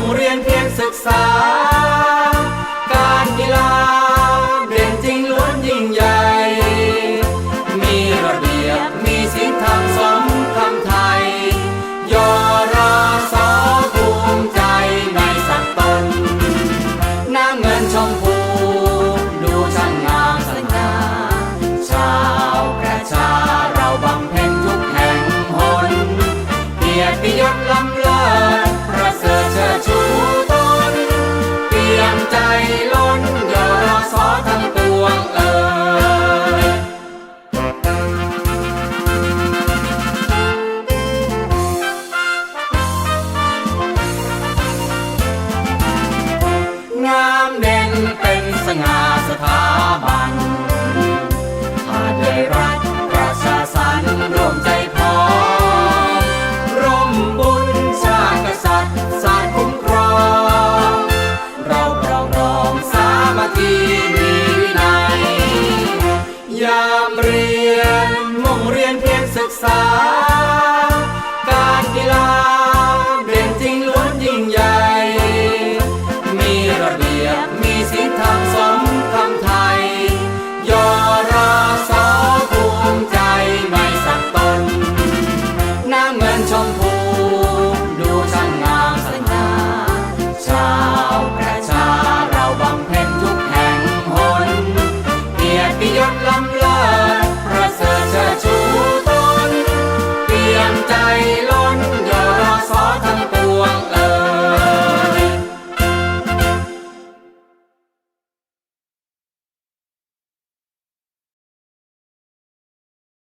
งเรียนเพียงศึกษา การกีฬาเด่นจริงล้วนยิ่งใหญ่ มีระเบียบมีศิลธรรมสมคำไทย ยอราสอภูมิใจในสักตนน้าเงินชมพู กีมีวินยามเรียนมุ่งเรียนเพียรศึกษา การกีฬาเด่นจริงล้วนยิ่งใหญ่ มีระเบียบมีศีลธรรมสมคำไทย ยอราสาภูมิใจไม่สักตนน้ำเงินชมพู lắm